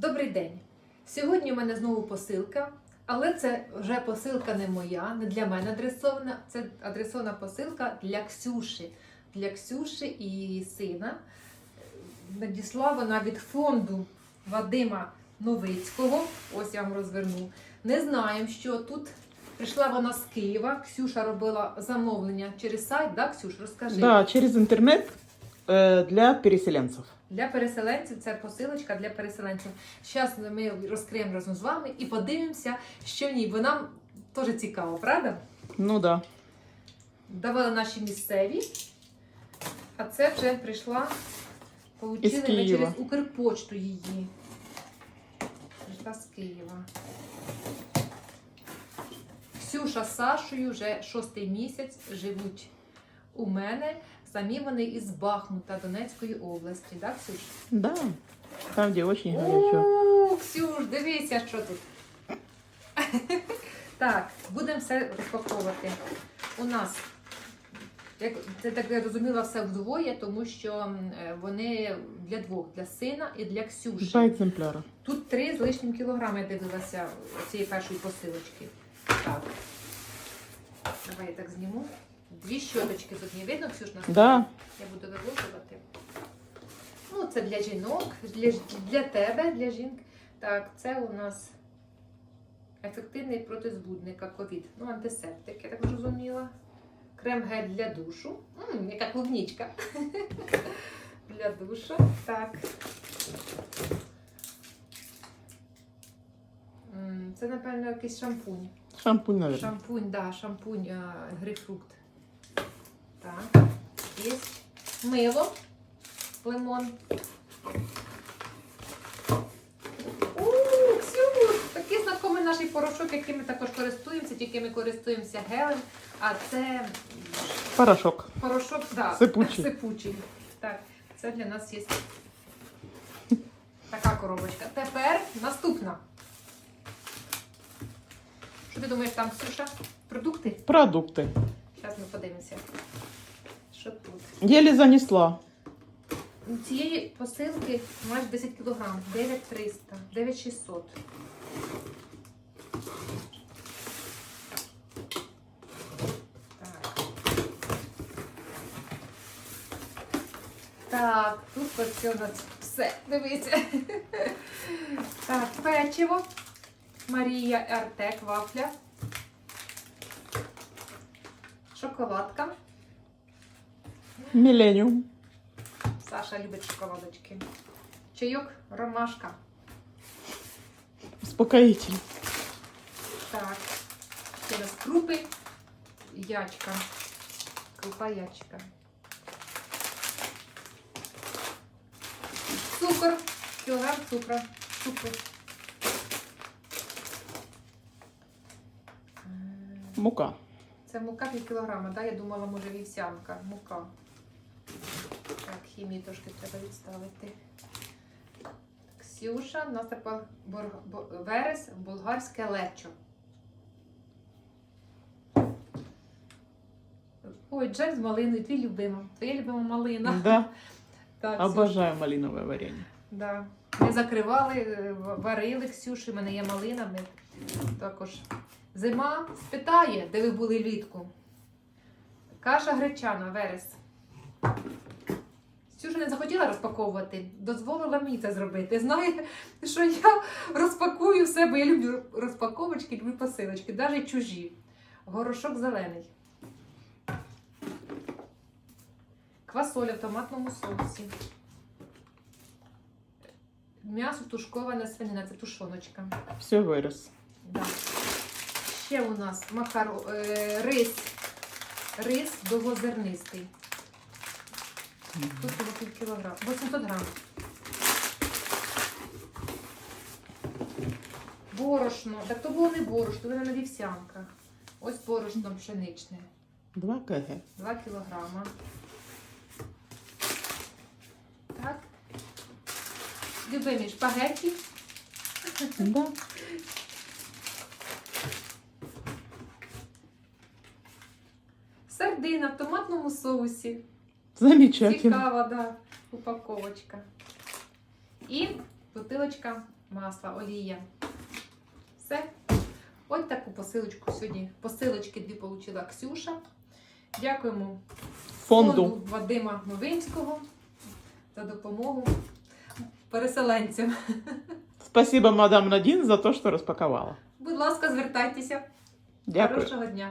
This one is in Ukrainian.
Добрий день! Сьогодні у мене знову посилка, але це вже посилка не моя, не для мене адресована. Це адресована посилка для Ксюші. Для Ксюші і сина. Надійшла вона від фонду Вадима Новицького. Ось я вам розверну. Не знаємо, що тут. Прийшла вона з Києва. Ксюша робила замовлення через сайт, да, Ксюш? Розкажи. Да, через интернет э, для переселенцев. Для переселенців це посилочка для переселенців. Зараз ми розкриємо разом з вами і подивимося, що в ній, бо нам теж цікаво, правда? Ну да. Давали наші місцеві, а це вже прийшла, получили ми через Укрпочту її. Прийшла з Києва. Ксюша з Сашою вже шостий місяць живуть у мене. Самі вони із Бахмута Донецької області, так, Ксюш? Да. Там, где очень горячо. О, Ксюш, дивися, що тут. Так, будемо все розпаковувати. У нас, як це так я розуміла, все вдвоє, тому що е, вони для двох, для сина і для Ксюші. Два экземпляра. Тут три з лишнім кілограми я дивилася цієї першої посилочки. Так. Давай я так зніму. Дві щоточки тут не видно, Ксюш, на Да. я буду виложувати. Ну, це для жінок, для, для тебе, для жінки. Так, це у нас ефективний проти збудника ковід. Ну, антисептик, я так зрозуміла. Крем гель для душу. М, яка клубнічка. для душу. Так. Це, напевно, якийсь шампунь. Шампунь, наверное. Шампунь, да, шампунь а, грейпфрукт. Так, є мило, лимон. Такий знакомий наш порошок, яким ми також користуємося, тільки ми користуємося гелем. А це Порошок. порошок, да, Сипучий. сипучий. Так, це для нас є така коробочка. Тепер наступна. Що ти думаєш там, Ксюша? Продукти? Продукты. Зараз ми подивимося. Тут? Еле занесла. У цієї посилки майже 10 кг, 9300, 9600. Так. Так, тут ось у нас все. Дивіться. Так, печиво. Марія Артек вафля. Шоколадка. Миллениум. Саша любить шоколадочки. Чайок ромашка. Успокоитель. Так. Ще раз крупи. Ячка. Крупа ячка. Цукор. Кілограм цукру. Цукру. Мука. Це мука пів кілограма, да? Я думала, може вівсянка. Мука. Хімії трошки треба відставити. Ксюша, у нас тепер верес, болгарське лечо. Ой, джем з малиною, твій любима. Твоя любима малина. Да. Так. Обожаю малиновое варенье. Да. Ми закривали, е, варили Ксюші, в мене є малина. Ми також. Зима спитає, де ви були влітку. Каша гречана, верес. Ксюша не захотіла розпаковувати, дозволила мені це зробити. Знає, що я розпакую все, бо я люблю розпаковочки, люблю посилочки, навіть чужі. Горошок зелений. Квасоля в томатному соусі. М'ясо тушкована свинина, це тушоночка. Все вырос. Да. Ще у нас макаро... е, рис. Рис довгозернистий. Тут було пів кілограм. 800 грам. Борошно. Так то було не борошно, то на вівсянка. Ось борошно пшеничне. 2 кг. 2 кілограма. Так. Любимі шпагетті. Да. Сардина в томатному соусі. Замечательно. Цікава, да, упаковочка. І бутилочка масло, олія. Все. Ось таку посилочку сьогодні. Посилочки дві отримала Ксюша. Дякуємо Фонду. Вадима Новинського за допомогу переселенцям. Спасибо, мадам Надин, за то, что распаковала. Будь ласка, звертайтеся. Дякую. Хорошого дня.